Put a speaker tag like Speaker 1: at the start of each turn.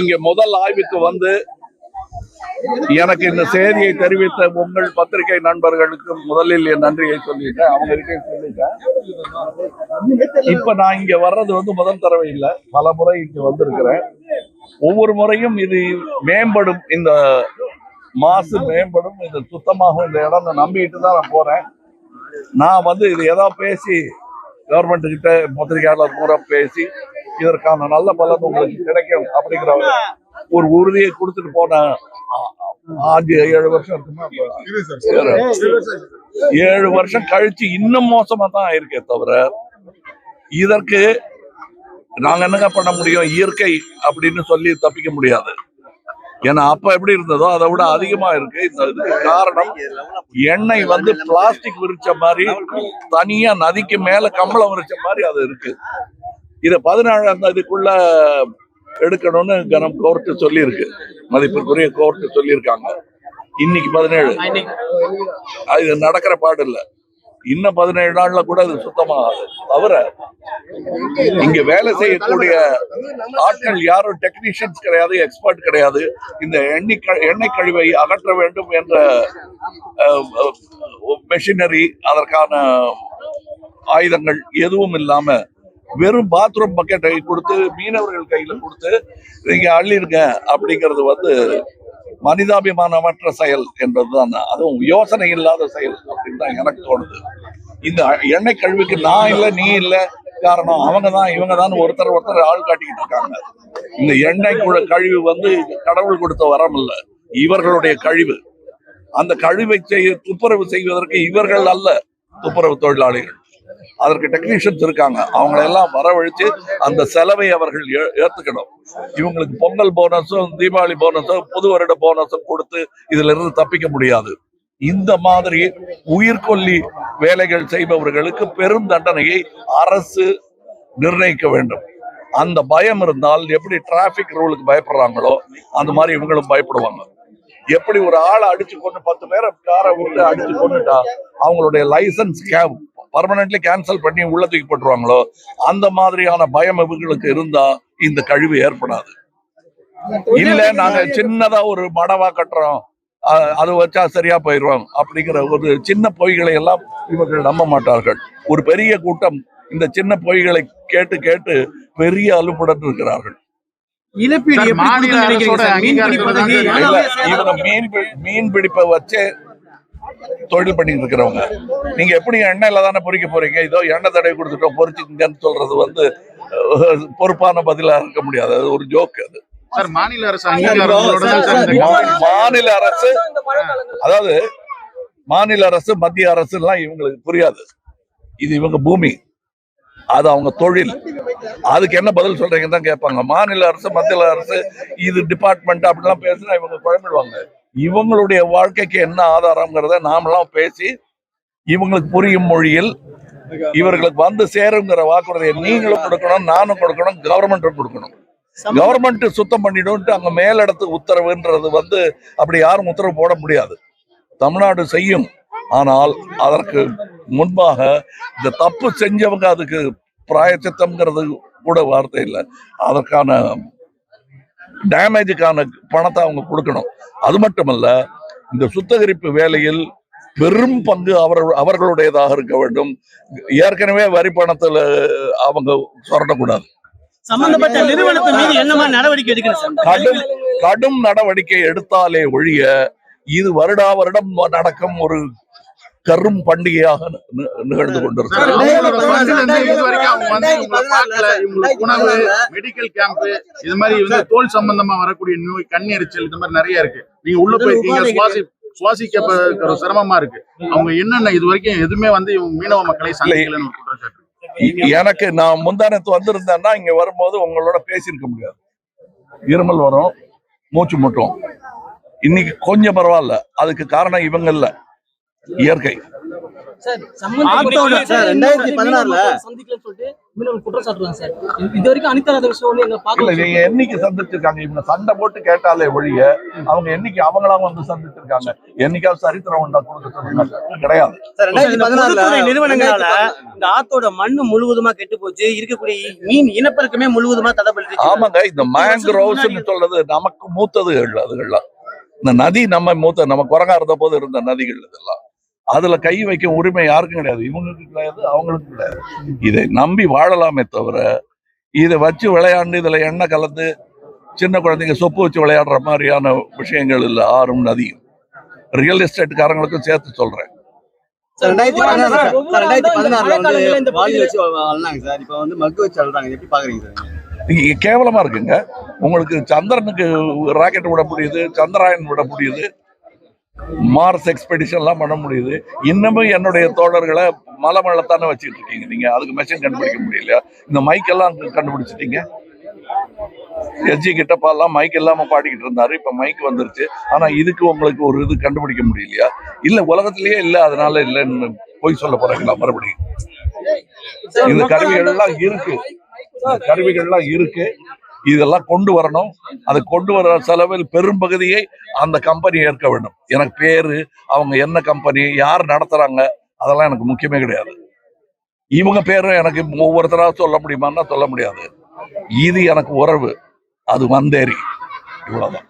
Speaker 1: இங்க முதல் ஆய்வுக்கு வந்து எனக்கு இந்த செய்தியை தெரிவித்த உங்கள் பத்திரிகை நண்பர்களுக்கு முதலில் என் நன்றியை சொல்லிட்டேன். அவங்க சொல்லிட்டேன். இப்ப நான் இங்க வர்றது வந்து முதல் தடவை இல்லை. பல முறை இங்க வந்திருக்கிறேன். ஒவ்வொரு முறையும் இது மேம்படும் இந்த மாசு மேம்படும் இது சுத்தமாகும் இந்த இடம் நம்பிட்டு தான் நான் போறேன். நான் வந்து இது ஏதோ பேசி கவர்மெண்ட் கிட்ட பத்திரிகையாளர் மூலம் பேசி இதற்கான நல்ல பலன் உங்களுக்கு கிடைக்கும் அப்படிங்கிற ஒரு உறுதியை கொடுத்துட்டு போன ஆஞ்சு ஏழு வருஷம் இருக்குமா? ஏழு வருஷம் கழிச்சு இன்னும் மோசமா தான் இருக்கே தவிர இதற்கு நாங்க என்னங்க பண்ண முடியும்? இயற்கை அப்படின்னு சொல்லி தப்பிக்க முடியாது. ஏன்னா அப்ப எப்படி இருந்ததோ அதை விட அதிகமா இருக்கு. இந்த இதுக்கு காரணம் எண்ணெய் வந்து பிளாஸ்டிக் விரிச்ச மாதிரி தனியா நதிக்கு மேல கம்பளம் விரிச்ச மாதிரி அது இருக்கு. இத பதினேழாம் தேதிக்குள்ள எடுக்கணும்னு கனம் கோர்ட்டு சொல்லியிருக்கு. மதிப்பிற்குரிய கோர்ட்டு சொல்லியிருக்காங்க. இன்னைக்கு பதினேழு. அது இது நடக்கிற பாடு இல்ல. இன்னும் பதினேழு நாள்ல கூட அது சுத்தமாகாது தவிர இங்க வேலை செய்யக்கூடிய ஆட்கள் யாரும் டெக்னீஷியன்ஸ் கிடையாது எக்ஸ்பர்ட் கிடையாது. இந்த எண்ணெய் எண்ணெய் கழிவை அகற்ற வேண்டும் என்ற மெஷினரி அதற்கான ஆயுதங்கள் எதுவும் இல்லாம வெறும் பாத்ரூம் பக்கெட்டை கொடுத்து மீனவர்கள் கையில கொடுத்து நீங்க அள்ளிருங்க அப்படிங்கிறது வந்து மனிதாபிமானமற்ற செயல் என்பதுதான். அதுவும் யோசனை இல்லாத செயல் அப்படின்னு தான் எனக்கு தோணுது. இந்த எண்ணெய் கழிவுக்கு நான் இல்லை நீ இல்லை காரணம் அவங்க தான் இவங்க தான் ஒருத்தர் ஒருத்தர் ஆள் காட்டிக்கிட்டு இருக்காங்க. இந்த எண்ணெய் குழ கழிவு வந்து கடவுள் கொடுத்த வரம் இல்லை இவர்களுடைய கழிவு. அந்த கழிவை செய்ய துப்புரவு செய்வதற்கு இவர்கள் அல்ல துப்புரவு தொழிலாளிகள். அதற்கு டெக்னீஷியன்ஸ் இருக்காங்க. அவங்களை எல்லாம் வரவழைச்சு அந்த செலவை அவர்கள் ஏ- ஏத்துக்கணும். இவங்களுக்கு பொங்கல் போனஸும் தீபாவளி போனஸும் புது வருட போனஸும் கொடுத்து இதுல இருந்து தப்பிக்க முடியாது. இந்த மாதிரி உயிர்கொல்லி வேலைகள் செய்பவர்களுக்கு பெரும் தண்டனையை அரசு நிர்ணயிக்க வேண்டும். அந்த பயம் இருந்தால் எப்படி டிராபிக் ரூலுக்கு பயப்படுறாங்களோ அந்த மாதிரி இவங்களும் பயப்படுவாங்க. எப்படி ஒரு ஆளை அடிச்சு கொண்டு பத்து பேரை காரை விட்டு அடிச்சு கொண்டுட்டா அவங்களுடைய லைசன்ஸ் கேவும் பர்மனன்ட்லி கேன்சல் பண்ணி உள்ள தூக்கி போட்டுருவாங்களோ அந்த மாதிரியான பயம் இவங்களுக்கு இருந்தா இந்த கழிவு ஏற்படாது. இல்ல நாங்க சின்னதா ஒரு மடவா கட்டுறோம். அது வச்சா சரியா போயிடுவோம் அப்படிங்கிற ஒரு சின்ன பொய்களை எல்லாம் இவர்கள் நம்ப மாட்டார்கள். ஒரு பெரிய கூட்டம் இந்த சின்ன பொய்களை கேட்டு கேட்டு பெரிய அலுப்புடன் இருக்கிறார்கள்.
Speaker 2: இழப்பீடு? மீன்
Speaker 3: அங்கீகாரத்தோட
Speaker 2: பிடிப்பதற்கு
Speaker 3: தான்
Speaker 1: இல்ல
Speaker 2: எல்லாமே
Speaker 1: இவங்க மீன் பி- மீன் பிடிப்பை வச்சு தொழில் பண்ணிட்டு இருக்கிறவங்க நீங்க எப்படி எண்ணெயில தானே பொறிக்க போறீங்க? இதோ எண்ணெய் தடவை கொடுத்துட்டோம் பொறிச்சுங்கன்னு சொல்றது வந்து பொறுப்பான பதிலா இருக்க முடியாது. அது ஒரு ஜோக் அது.
Speaker 3: மாநில அரசு
Speaker 1: அதாவது மாநில அரசு மத்திய அரசு எல்லாம் இவங்களுக்கு புரியாது. இது இவங்க பூமி. அது அவங்க தொழில். அதுக்கு என்ன பதில் சொல்றீங்கன்னு தான் கேட்பாங்க. மாநில அரசு மத்திய அரசு இது டிபார்ட்மெண்ட் அப்படிலாம் பேசினா இவங்க குழம்பிடுவாங்க. இவங்களுடைய வாழ்க்கைக்கு என்ன ஆதாரம்ங்கிறத நாமெல்லாம் பேசி இவங்களுக்கு புரியும் மொழியில் இவர்களுக்கு வந்து சேருங்கிற வாக்குறுதியை நீங்களும் கொடுக்கணும் நானும் கொடுக்கணும் கவர்மெண்ட்டும் கொடுக்கணும். கவர்மெண்ட் சுத்தம் பண்ணிடும்ட்டு அங்க மேலிடத்து உத்தரவுன்றது வந்து அப்படி யாரும் உத்தரவு போட முடியாது. தமிழ்நாடு செய்யும். ஆனால் அதற்கு முன்பாக இந்த தப்பு செஞ்சவங்க அதுக்கு பிராயச்சித்தம்ங்கிறது கூட வார்த்தை இல்லை. அதற்கான டேமேஜுக்கான பணத்தை அவங்க கொடுக்கணும். அது மட்டுமல்ல இந்த சுத்திகரிப்பு வேலையில் பெரும் பங்கு அவர் அவர்களுடையதாக இருக்க வேண்டும். ஏற்கனவே வரி பணத்துல அவங்க சொரண்டக்கூடாது.
Speaker 2: சம்பந்தப்பட்ட நிறுவனத்தின் மீது என்ன மாதிரி நடவடிக்கை எடுக்கணும் சார்?
Speaker 1: கடும் கடும் நடவடிக்கை எடுத்தாலே ஒழிய இது வருடா வருடம் நடக்கும் ஒரு கரும் பண்டிகையாக நிகழ்ந்து கொண்டிருக்கிறது.
Speaker 3: மெடிக்கல் கேம்ப் இது மாதிரி வந்து தோல் சம்பந்தமா வரக்கூடிய நோய் கண் எரிச்சல் இது மாதிரி நிறைய இருக்கு. நீங்க உள்ள போயிருக்கீங்க சுவாசி சுவாசிக்க சிரமமா இருக்கு. அவங்க என்னென்ன இது வரைக்கும் எதுவுமே வந்து இவங்க மீனவ மக்களை சந்திக்கலன்னு ஒரு குற்றச்சாட்டு இருக்கு.
Speaker 1: எனக்கு நான் முந்தானத்து வந்திருந்தேன்னா இங்க வரும்போது உங்களோட பேசியிருக்க முடியாது. இருமல் வரும் மூச்சு முட்டும் இன்னைக்கு கொஞ்சம் பரவாயில்ல. அதுக்கு காரணம் இவங்க இல்ல. இயற்கை. என்னைக்கு சந்திச்சிருக்காங்க? இவங்க சண்டை போட்டு கேட்டாலே ஒழிய அவங்க என்னைக்கு அவங்களா வந்து சந்திச்சிருக்காங்க? என்னைக்காவது சரித்திரம் உண்டா கிடையாது.
Speaker 2: பொதுத்துறை நிறுவனங்களால இந்த ஆத்தோட மண்ணு முழுவதுமா கெட்டு போச்சு. இருக்கக்கூடிய மீன் இனப்பெருக்கமே முழுவதுமா தடைபட்டு
Speaker 1: ஆமாங்க இந்த மேங்க்ரோவ்ஸ்னு சொல்றது நமக்கு மூத்ததுகள் அதுகள்லாம். இந்த நதி நம்ம மூத்த நம்ம குரங்கா இருந்த போது இருந்த நதிகள் இதெல்லாம். அதுல கை வைக்க உரிமை யாருக்கும் கிடையாது. இவங்களுக்கு கிடையாது அவங்களுக்கும் கிடையாது. இதை நம்பி வாழலாமே தவிர இதை வச்சு விளையாண்டு இதுல எண்ணெய் கலந்து சின்ன குழந்தைங்க சொப்பு வச்சு விளையாடுற மாதிரியான விஷயங்கள் இல்லை ஆறும் நதியும் ரியல் எஸ்டேட்காரங்களுக்கும் சேர்த்து சொல்றேன். கேவலமா இருக்குங்க. உங்களுக்கு சந்திரனுக்கு ராக்கெட் விட முடியுது சந்திராயன் விட முடியுது மார்ஸ் எக்ஸ்பெடிஷன்லாம் பண்ண முடியுது. இன்னமும் என்னுடைய தோழர்களை மலை மலைத்தானே வச்சுட்டு இருக்கீங்க நீங்க. அதுக்கு மெஷின் கண்டுபிடிக்க முடியலையா? இந்த மைக் எல்லாம் கண்டுபிடிச்சிட்டீங்க. எஸ்ஜி கிட்டப்பாலாம் மைக் இல்லாம பாடிக்கிட்டு இருந்தாரு. இப்ப மைக் வந்துருச்சு. ஆனா இதுக்கு உங்களுக்கு ஒரு இது கண்டுபிடிக்க முடியலையா? இல்ல உலகத்திலேயே இல்ல. அதனால இல்லைன்னு போய் சொல்ல போறாங்களா மறுபடியும்? இந்த கருவிகள்லாம் இருக்கு. கருவிகள்லாம் இருக்கு. இதெல்லாம் கொண்டு வரணும். அதை கொண்டு வர செலவில் பெரும்பகுதியை அந்த கம்பெனி ஏற்க வேண்டும். எனக்கு பேரு அவங்க என்ன கம்பெனி யார் நடத்துறாங்க அதெல்லாம் எனக்கு முக்கியமே கிடையாது. இவங்க பேரும் எனக்கு ஒவ்வொருத்தராக சொல்ல முடியுமான்னா சொல்ல முடியாது. இது எனக்கு உறவு. அது வந்தேரி. இவ்வளவுதான்.